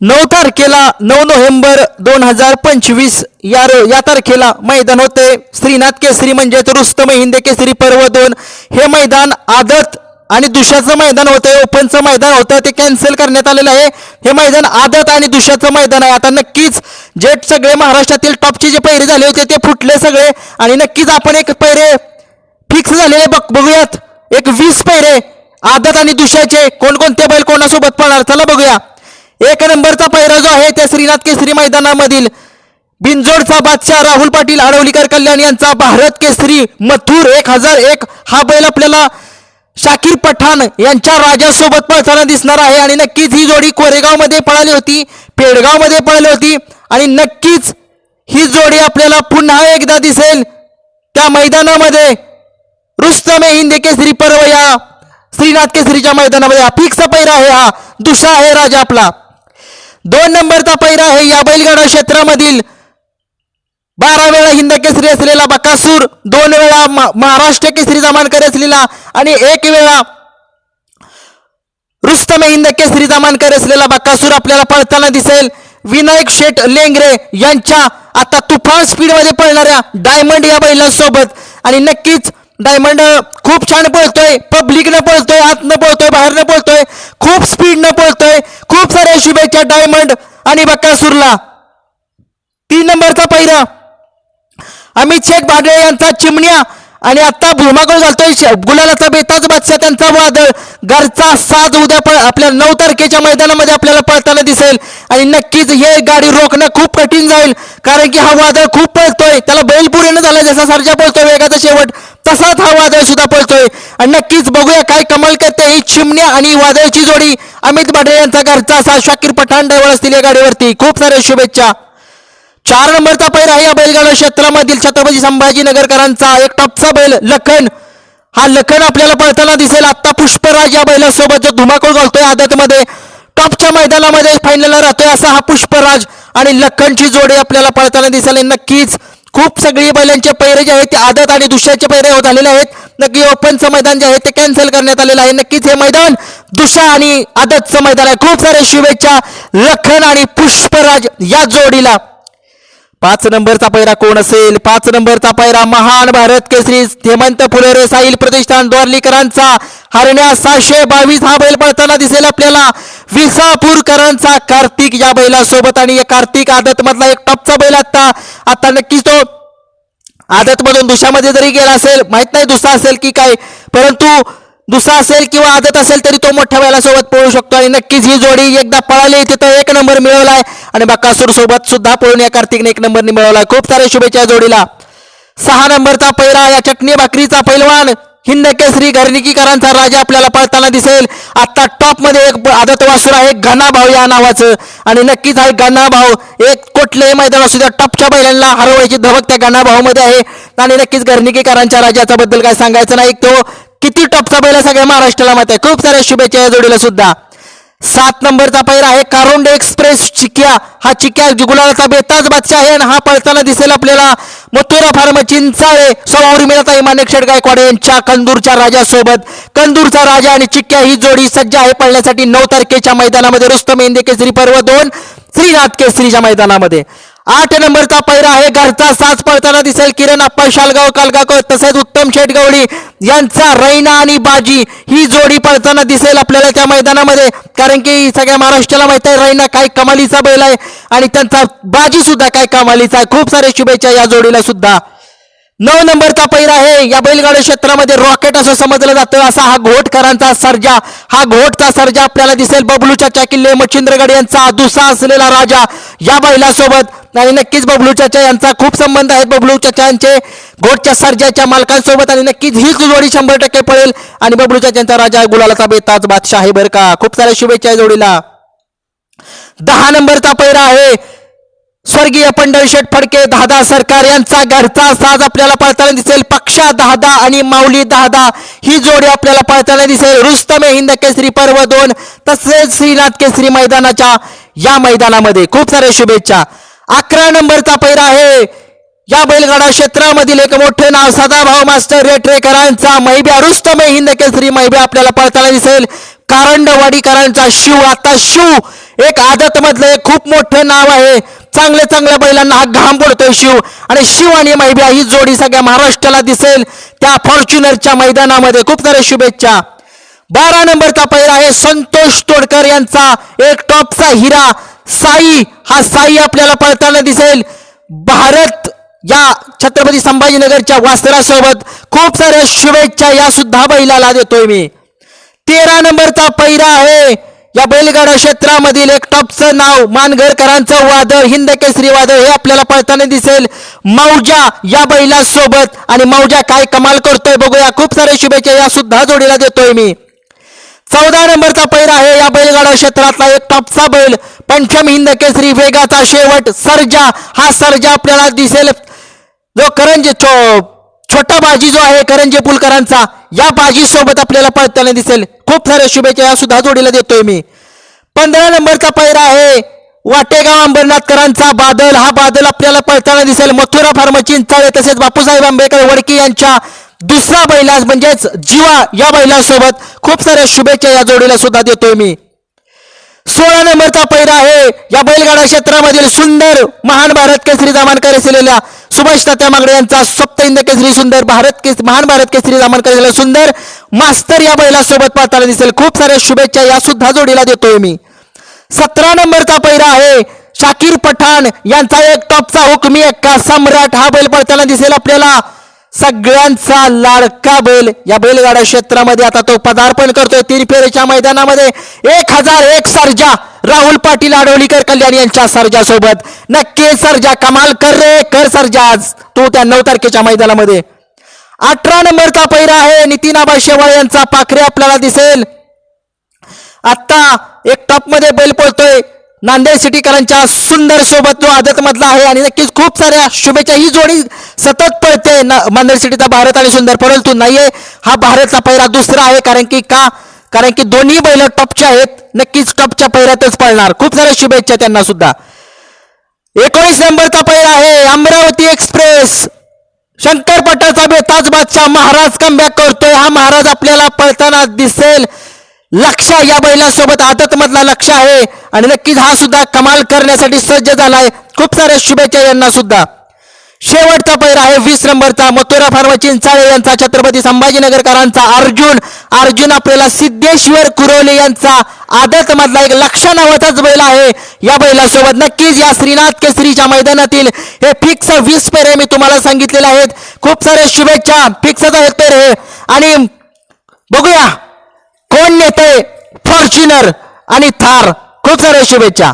नऊ तारखेला नऊ नोव्हेंबर दोन हजार पंचवीस या रो- या तारखेला मैदान होते. श्रीनाथ केसरी म्हणजेच रुस्तम हिंदे केसरी पर्व दोन. हे मैदान आदत आणि दुशाचं मैदान होतं. ओपनचं मैदान होतं. ते कॅन्सल करण्यात आलेलं आहे. हे मैदान आदत आणि दुशाचं मैदान आहे. आता नक्कीच जे सगळे महाराष्ट्रातील टॉपचे जे पैरे झाले होते ते फुटले सगळे. आणि नक्कीच आपण एक पैरे फिक्स झालेले बघ बघूयात. एक वीस पैरे आदत आणि दुशाचे. कोणकोणते बैल कोणासोबत पळणार? चला बघूया. एक नंबरचा पैरा जो आहे त्या श्रीनाथ केसरी मैदानामधील बिनजोडचा बादशाह राहुल पाटील आडवलीकर कल्याण यांचा भारत केसरी मथुर एक हजार एक. हा बैल आपल्याला शाकीर पठाण यांच्या राजासोबत पळताना दिसणार आहे आणि नक्कीच ही जोडी कोरेगावमध्ये पळाली होती पेडगावमध्ये पळाली होती आणि नक्कीच ही जोडी आपल्याला पुन्हा एकदा दिसेल. त्या मैदानामध्ये रुस्तमे ए हिंद केसरी पर्व या श्रीनाथ केसरीच्या मैदानामध्ये हा फिक्स पैरा आहे हा दुसरा आहे राजा आपला. दोन नंबरचा पैरा आहे या बैलगाडा क्षेत्रामधील. बारा वेळा हिंद केसरी असलेला बकासूर दोन वेळा महाराष्ट्र केसरी मानकरी असलेला आणि एक वेळा रुस्तम हिंद केसरी मानकरी असलेला बकासूर आपल्याला पळताना दिसेल. विनायक शेठ लेंगरे यांच्या आता तुफान स्पीडमध्ये पळणाऱ्या डायमंड या बैलांसोबत. आणि नक्कीच डायमंड खूप छान पळतोय पब्लिकनं पळतोय आतनं पळतोय बाहेरनं पळतोय खूप स्पीडनं पळतोय खूप साऱ्या शुभेच्छा डायमंड आणि बकासूरला तीन नंबरचा पहिला अमित शेख भाडळे यांचा चिमण्या. आणि आता भुमागोळ घालतोय श- गुलालाचा बेताज बादशाह त्यांचा वादळ घरचा साज उद्या पण आपल्या नऊ तारखेच्या मैदानामध्ये आपल्याला पळताना दिसेल. आणि नक्कीच हे गाडी रोखणं खूप कठीण जाईल. कारण की हा वादळ खूप पळतोय. त्याला बैलपुरीनं पुरेनं झाला जसा सर्जा पळतोय वेगाचा शेवट तसाच हा वादळ सुद्धा पळतोय. आणि नक्कीच बघूया काय कमाल करते ही चिमण्या आणि वादळची जोडी. अमित भाडळे यांचा घरचा असा शाकीर पठाण ड्रायव्हर असतील या गाडीवरती. खूप साऱ्या शुभेच्छा. चार नंबरचा पैर आहे या बैलगाडा क्षेत्रामधील छत्रपती संभाजीनगरकरांचा एक टॉपचा बैल लखन. हा लखन आपल्याला पळताना दिसेल. आत्ता पुष्पराज या बैलासोबत जो धुमाकूळ घालतोय आदतमध्ये. टॉपच्या मैदानामध्ये फायनलला राहतोय असा हा पुष्पराज आणि लखनची जोडी आपल्याला पळताना दिसेल नक्कीच खूप सगळी बैलांचे पैरे जे आहेत ते आदत आणि दुसऱ्याचे पैरे होत आलेले आहेत. नक्की ओपनचं मैदान जे आहे ते कॅन्सल करण्यात आलेलं आहे. नक्कीच हे मैदान दुशा आणि आदतचं मैदान आहे. खूप सारे शुभेच्छा लखन आणि पुष्पराज या जोडीला. पाच नंबरचा पायरा कोण असेल? पाच नंबरचा पायरा महान भारत केसरी हेमंत फुलेरे साहिल प्रतिष्ठान द्वारलीकरांचा. हरण्या सहाशे बावीस हा बैल पळताना दिसेल आपल्याला. विसापूरकरांचा कार्तिक या बैलासोबत आणि कार्तिक आदत मधला एक टॉपचा बैल आता आता नक्कीच तो आदत मधून दुसऱ्यामध्ये जरी गेला असेल माहीत नाही दुसरा असेल की काय. परंतु दुसरा असेल किंवा आदत असेल तरी तो मोठ्या बैलासोबत पळू शकतो. आणि नक्कीच ही जोडी एकदा पळाली तिथं एक नंबर मिळवलाय. आणि बकासूर सोबत सुद्धा पळून या कार्तिकने एक नंबरने मिळवला. खूप साऱ्या शुभेच्छा जोडीला. सहा नंबरचा पैरा या चटणी भाकरीचा पैलवान. हिंद केसरी घरणिकीकरांचा राजा आपल्याला पळताना दिसेल. आता टॉपमध्ये एक आदत वासूर आहे घना भाऊ या नावाचं. आणि नक्कीच आहे घना भाऊ एक कुठलेही मैदान असू द्या टॉपच्या बैलांना हरवायची धमक त्या घना भाऊ मध्ये आहे. आणि नक्कीच घरणिकीकरांच्या राजाचा बद्दल काय सांगायचं नाही. तो किती टॉपचा बैल सगळ्या महाराष्ट्राला माहिती आहे. खूप साऱ्या शुभेच्छा या जोडीला सुद्धा. सात नंबरचा पैरा आहे. कारुंडे एक्सप्रेस चिक्या. हा चिक्या गुलालाचा बेताज बादशाह आहे आणि हा पळताना दिसेल आपल्याला मथुरा फार्म चिंचाळे. सौ मिळत माणिक शेठ गायकवाड यांच्या कंदूरच्या राजासोबत. कंदूरचा राजा आणि चिक्या ही जोडी सज्ज आहे पळण्यासाठी नऊ तारखेच्या मैदानामध्ये. रुस्तम मेंदे केसरी पर्व दोन श्रीनाथ केसरीच्या मैदानामध्ये. आठ नंबरचा पैरा आहे. घरचा साज पळताना दिसेल. किरण अप्पा शालगाव कालगाव तसेच उत्तम शेटगवडी यांचा रैना आणि बाजी ही जोडी पळताना दिसेल आपल्याला त्या मैदानामध्ये. कारण की सगळ्या महाराष्ट्राला माहीत आहे रैना काय कमालीचा बैल आहे आणि त्यांचा बाजी सुद्धा काय कमालीचा आहे. खूप सारे शुभेच्छा या जोडीला सुद्धा. नऊ नंबरचा पैर आहे. या बैलगाडी क्षेत्रामध्ये रॉकेट असं समजलं जातं. असा हा घोटकरांचा सर्जा. हा घोटचा सर्जा आपल्याला दिसेल. बबलूच्या किल्ले मच्छिंद्रगड यांचा दुसा असलेला राजा या बैलासोबत. आणि नक्कीच बबलू चाचा यांचा खूप संबंध आहेत. बबलू चाचांचे घोटच्या सर्जाच्या मालकांसोबत आणि नक्कीच हीच जोडी शंभर टक्के पडेल. आणि बबलू चाचांचा राजा गुलालाचा बेताज बादशाह आहे बरं का. खूप साऱ्या शुभेच्छा या जोडीला. दहा नंबरचा पैरा आहे. स्वर्गीय पंढरशेठ फडके दादा सरकार यांचा घरचा साज आपल्याला पळताना दिसेल. पक्षा दादा आणि माऊली दादा ही जोडी आपल्याला पळताना दिसेल. रुस्तमे हिंद केसरी पर्व दोन तसेच श्रीनाथ केसरी मैदानाच्या या मैदानामध्ये खूप साऱ्या शुभेच्छा. अकरा नंबरचा पैरा आहे. या बैलगाडा क्षेत्रामधील एक मोठे नाव सदाभाऊ मास्टर रेटरेकरांचा मैब्या रुस्तम हिंद केसरी मैब्या आपल्याला पळताना दिसेल. कारंडवाडीकरांचा शिव आता शिव एक आदत मधलं एक खूप मोठं नाव आहे. चांगल्या चांगल्या बैलांना हा घाम पडतोय शिव आणि शिव आणि मैब्या ही जोडी सगळ्या महाराष्ट्राला दिसेल. त्या फॉर्च्युनरच्या मैदानामध्ये खूप साऱ्या शुभेच्छा. बारा नंबरचा पैरा आहे संतोष तोडकर यांचा. एक टॉपचा हिरा. साई हा साई आपल्याला पळताना दिसेल. भारत या छत्रपती संभाजीनगरच्या वासरासोबत खूप साऱ्या शुभेच्छा या सुद्धा बैलाला देतोय मी. तेरा नंबरचा पैरा आहे. या बैलगाडा क्षेत्रामधील एक टॉपचं नाव मानघरकरांचं वादळ हिंद केसरी वादळ हे आपल्याला पळताना दिसेल. मौजा या बैलासोबत आणि मौजा काय कमाल करतोय बघूया. खूप साऱ्या शुभेच्छा या सुद्धा जोडीला देतोय मी. चौदा नंबरचा पैर आहे या बैलगाडा क्षेत्रातला एक टॉपचा बैल. पंचम हिंद केसरी वेगाचा शेवट. सर्जा हा सर्जा आपल्याला दिसेल. जो करंजे छो- छोटा बाजी जो आहे करंजे पुलकरांचा या बाजी सोबत आपल्याला पळताना दिसेल. खूप साऱ्या शुभेच्छा या सुद्धा जोडीला देतोय मी. पंधरा नंबरचा पैरा आहे वाटेगाव अंबरनाथकरांचा बादल. हा बादल आपल्याला पळताना दिसेल. मथुरा फार्म चिंचाळे तसेच बापूसाहेब आंबेडकर वडकी यांच्या दुसरा बैलास म्हणजेच जीवा या बैलासोबत खूप साऱ्या शुभेच्छा या जोडीला सुद्धा देतोय मी. सोळा नंबरचा पैरा आहे. या बैलगाडा क्षेत्रामधील सुंदर महान भारत केसरी जामानकर असलेल्या सुभाष तात्या मागडे यांचा सप्त इंद केसरी सुंदर भारत केस महान भारत केसरी जामानकर असलेला सुंदर मास्तर या बैलासोबत पाहताना दिसेल. खूप साऱ्या शुभेच्छा या सुद्धा जोडीला देतोय मी. सतरा नंबरचा पैरा आहे. शाकीर पठाण यांचा एक टॉपचा हुकमी एक्का सम्राट हा बैल पळताना दिसेल आपल्याला. सगळ्यांचा लाडका बैल या बैलगाडा क्षेत्रामध्ये आता तो पदार्पण करतोय. तीन फेरीच्या मैदानामध्ये एक हजार एक सर्जा. राहुल पाटील आडवलीकर कल्याण यांच्या सर्जा सोबत नक्की सर्जा कमाल कर रे कर सर्जा आज. तू त्या नऊ तारखेच्या मैदानामध्ये. अठरा नंबरचा पैरा आहे. नितीन आबा शेवाळे यांचा पाखरे आपल्याला दिसेल. आत्ता एक टॉपमध्ये बैल पळतोय. नांदेड सिटीकरांच्या सुंदर सोबत तो आदत मधला आहे आणि नक्कीच खूप साऱ्या शुभेच्छा. ही जोडी सतत पळते. ना- नांदेड सिटीचा भारत आणि सुंदर परंतु नाहीये. हा भारतचा पहिरा दुसरा आहे कारण की का? कारण की दोन्ही बैल टॉपचे आहेत. नक्कीच टॉपच्या पहिऱ्यातच पळणार. खूप साऱ्या शुभेच्छा त्यांना सुद्धा. एकोणीस नंबरचा पहिला आहे अमरावती एक्सप्रेस. शंकर पटाचा बेताज बादशाह महाराज कमबॅक करतोय. हा महाराज आपल्याला पळताना दिसेल. लक्ष या बैलांसोबत आदत मधला लक्ष आहे. आणि नक्कीच हा सुद्धा कमाल करण्यासाठी सज्ज झालाय. खूप साऱ्या शुभेच्छा यांना सुद्धा. शेवटचा पैर आहे वीस नंबरचा मथुरा फार्मा चिंचाळे यांचा छत्रपती संभाजीनगरकरांचा अर्जुन. अर्जुन आपल्याला सिद्धेश्वर कुरोले यांचा आदत मधला एक लक्ष नावाचाच बैल आहे. या बैलासोबत नक्कीच या श्रीनाथ केसरीच्या मैदानातील हे फिक्स वीस पेर मी तुम्हाला सांगितलेले आहेत. खूप साऱ्या शुभेच्छा फिक्सचा आहेत पेर हे आणि बघूया. कोण नेते फॉर्च्युनर आणि थार. खूप साऱ्या शुभेच्छा.